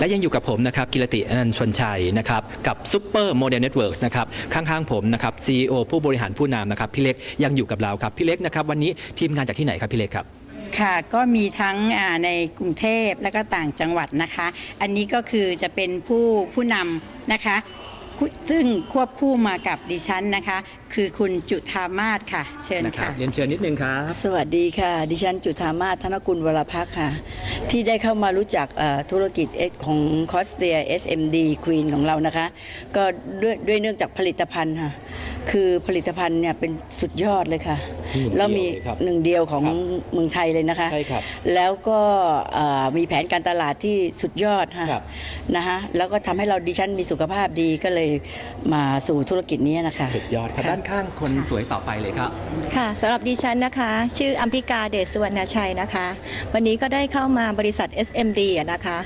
และยังอยู่กับผมนะครับกิรติอนันต์ชวนชัยนะครับกับซูเปอร์โมเดลเน็ตเวิร์กนะครับข้างๆผมนะครับ CEO ผู้บริหารผู้นำนะครับพี่เล็กยังอยู่กับเราครับพี่เล็กนะครับวันนี้ทีมงานจากที่ไหนครับพี่เล็กครับค่ะก็มีทั้งในกรุงเทพและก็ต่างจังหวัดนะคะ อันนี้ก็คือจะเป็นผู้ผู้นำนะคะซึ่งควบคู่มากับดิฉันนะคะ คือคุณจุธามาศค่ะ เชิญนะครับค่ะ เรียนเชิญนิดนึงครับ สวัสดีค่ะ ดิฉันจุธามาศธนกุลวรพักษ์ค่ะ ที่ได้เข้ามารู้จักเอ่อธุรกิจ X ของคอสเตีย SMD Queen ของเรานะคะ ก็ด้วยด้วยเนื่องจากผลิตภัณฑ์ค่ะ คือผลิตภัณฑ์เนี่ยเป็นสุดยอดเลยค่ะ หนึ่งเดียวแล้วมีเลยครับหนึ่งเดียวของครับเมืองไทยเลยนะคะ ใช่ครับแล้วก็เอ่อมีแผนการตลาดที่สุดยอดค่ะครับ นะคะแล้วก็ทำให้เราดิฉันมีสุขภาพดีก็เลยมาสู่ธุรกิจนี้นะคะ สุดยอดครับค่ะ ด้านข้างคนสวยต่อไปเลยครับ ค่ะสำหรับดิฉันนะคะ ชื่ออัมพิกาเดชสุวรรณชัยนะคะ วันนี้ก็ได้เข้ามาบริษัท SMD นะคะ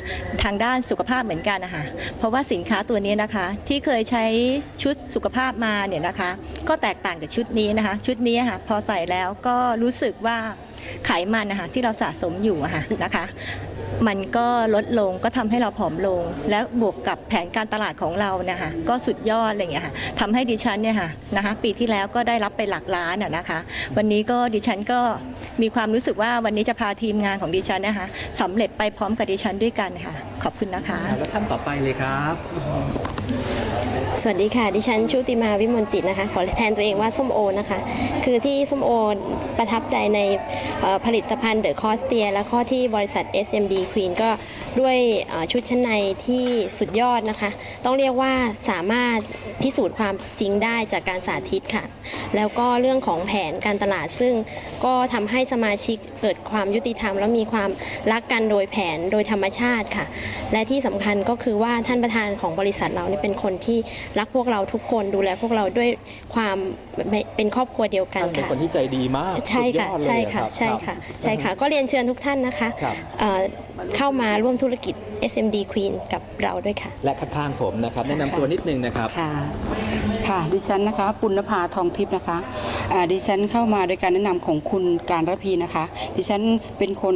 ทางด้านสุขภาพเหมือนกันนะคะเพราะว่าสินค้าตัวนี้นะคะ ที่เคยใช้ชุดสุขภาพมาเนี่ยนะคะ ก็แตกต่างจากชุดนี้นะคะ ชุดนี้ค่ะพอใส่แล้วก็รู้สึกว่าไขมันนะคะที่เราสะสมอยู่ะคะนะคะ มันก็ลดลงก็ทำให้เราผอมลง และบวกกับแผนการตลาดของเรานะคะก็สุดยอดอะไรอย่างเงี้ยค่ะทำให้ดิฉันเนี่ยค่ะนะคะปีที่แล้วก็ได้รับไปหลักล้านอะนะคะ วันนี้ก็ดิฉันก็มีความรู้สึกว่าวันนี้จะพาทีมงานของดิฉันนะคะสำเร็จไปพร้อมกับดิฉันด้วยกันค่ะขอบคุณนะคะ แล้วท่านต่อไปเลยครับ สวัสดีค่ะ ดิฉันชุติมาวิมลจิตนะคะ ขอแทนตัวเองว่าส้มโอนะคะ คือที่ส้มโอประทับใจในเอ่อผลิตภัณฑ์เดอะคอสเตีย และข้อที่บริษัท SMD Queen ก็ด้วยเอ่อชุดชั้นในที่สุดยอดนะคะ ต้องเรียกว่าสามารถพิสูจน์ความจริงได้จากการสาธิตค่ะ แล้วก็เรื่องของแผนการตลาดซึ่งก็ทำให้สมาชิกเกิดความยุติธรรม และมีความรักกันโดยแผนโดยธรรมชาติค่ะและที่สำคัญก็คือว่าท่านประธานของบริษัทเราเนี่ยเป็นคนที่รักพวกเราทุกคนดูแลพวกเราด้วยความเป็นครอบครัวเดียวกันท่านเป็นค่ะคนที่ใจดีมากใช่ค่ะสุดยอดเลยใช่ค่ะรับใช่ค่ะรับใช่ค่ะ ก็เรียนเชิญทุกท่านนะคะครับเอ่อเข้ามาร่วมธุรกิจ SMD Queen กับเราด้วยค่ะ และข้างๆผมนะครับแนะนำตัวนิดนึงนะครับค่ะค่ะดิฉันนะคะปุณณภาทองทิพย์นะคะอ่าดิฉันเข้ามาโดยการแนะนำของคุณการระพีนะคะ ดิฉันเป็นคน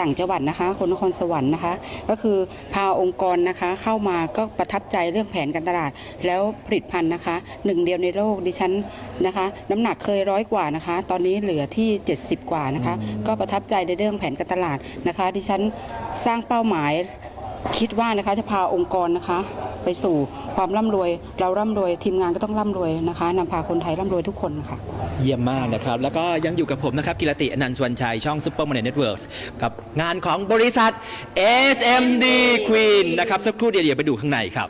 ต่างจังหวัดนะคะ คนนครสวรรค์นะคะ ก็คือพาองค์กรนะคะเข้ามาก็ประทับใจเรื่องแผนการตลาด แล้วผลิตภัณฑ์นะคะหนึ่งเดียวในโลกดิฉันนะคะ น้ำหนักเคยร้อยกว่านะคะ ตอนนี้เหลือที่ 70 กว่านะคะ ก็ประทับใจในเรื่องแผนการตลาดนะคะ ดิฉันสร้างเป้าหมาย คิดว่านะคะจะพาองค์กรนะคะ ไปสู่ความร่ำรวย เราร่ำรวยทีมงานก็ต้องร่ำรวยนะคะนำพาคนไทยร่ำรวยทุกคนค่ะ เยี่ยมมากนะครับ แล้วก็ยังอยู่กับผมนะครับ กิรติอนันต์ชวนชัย ช่องซุปเปอร์มาร์เก็ตเน็ตเวิร์กับงานของบริษัท SMD Queen นะครับ สักครู่เดียวเดี๋ยวไปดูข้างในครับ